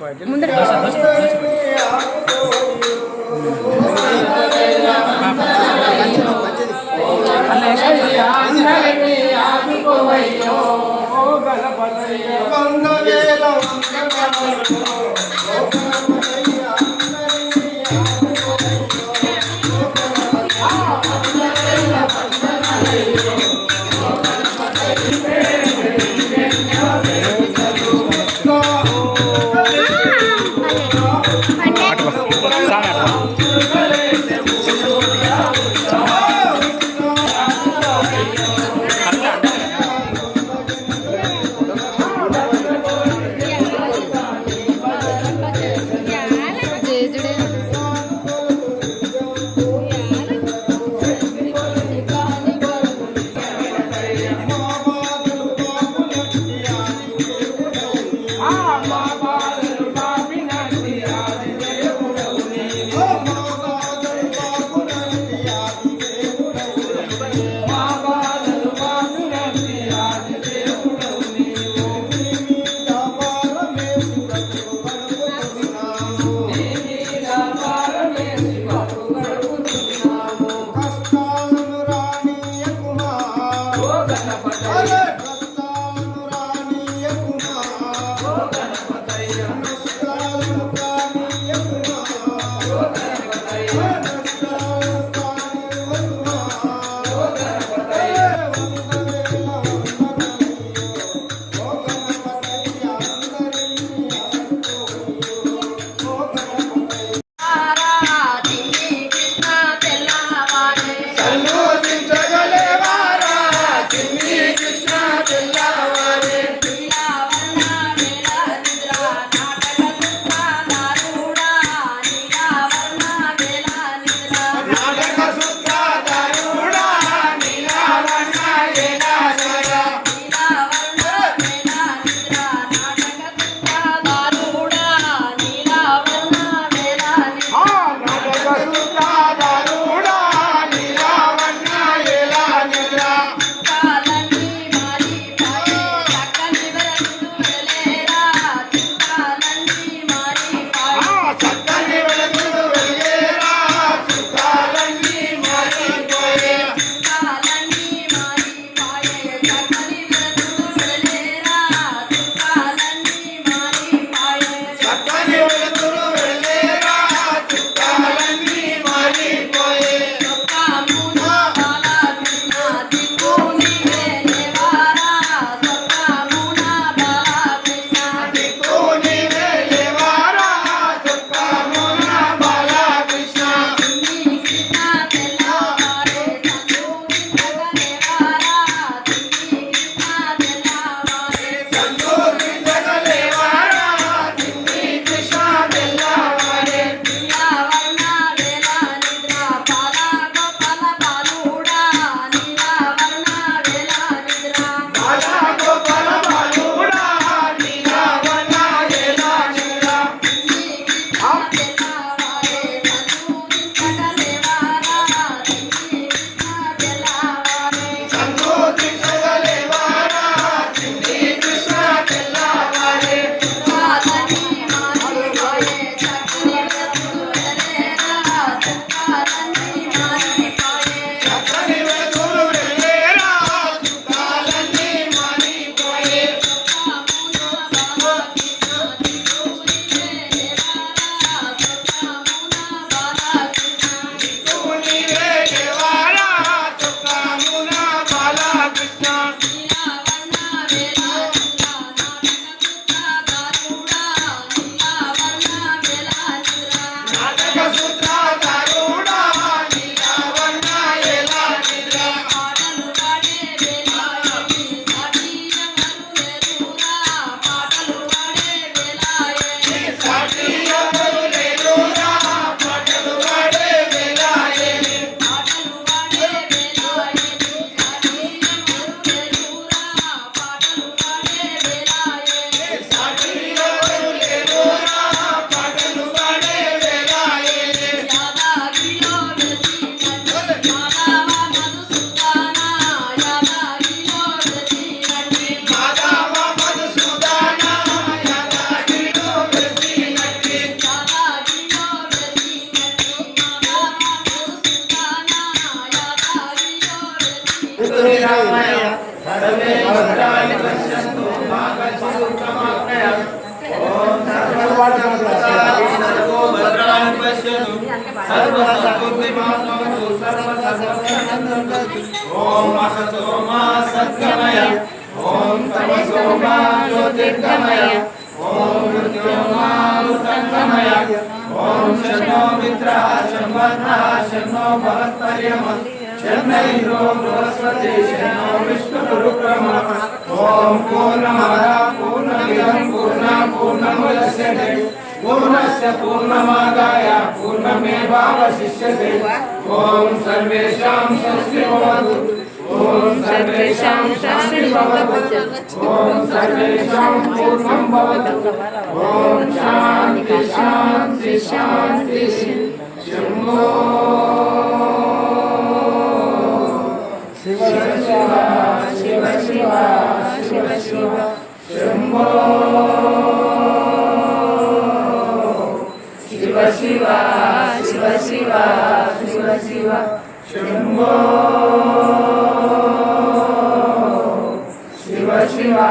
పాటలు Hey! ఓం అసతో సద్గమయ ఓం తమసో జ్యోతిర్గమయ ఓం మృతంగమయ ఓం यन्ने इन्द्रो बृहस्पति शनो विष्णुरुक्रमः ॐ पूर्णमदा पूर्णमिदं पूर्णा पूर्णमुदस्यते पूर्णस्य पूर्णमादाय पूर्णमेवावशिष्यते ॐ सर्वेषां स्वस्तिभवतु ॐ सर्वेषां शान्तिर्भवतु ॐ सर्वेषां शिवा शिव शिवा शिव शिव शम्भो शिव शिवा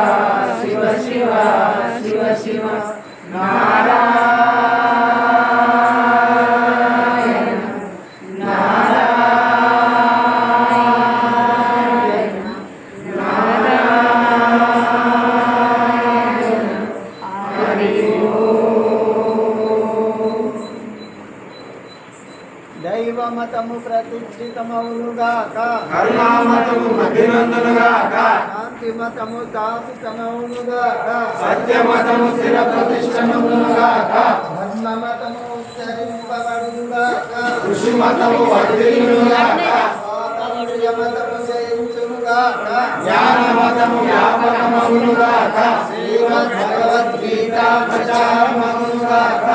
దైవమతము ప్రతిష్ఠితమౌనుగాక కరుణామతము అభినందనగాక శాంతిమతము స్థాపితమౌనుగాక సత్యమతము స్థిర ప్రతిష్టనముగాక ధర్మమతము ఉచ్చరింపబడుగాక కృషిమతము వర్ధిల్లుగాక స్వాతంత్ర్యమతము జయించునుగాక. జ్ఞానమతము వ్యాపకమగునుగాక శ్రీమద్భగవద్గీత ప్రచారమగునుగాక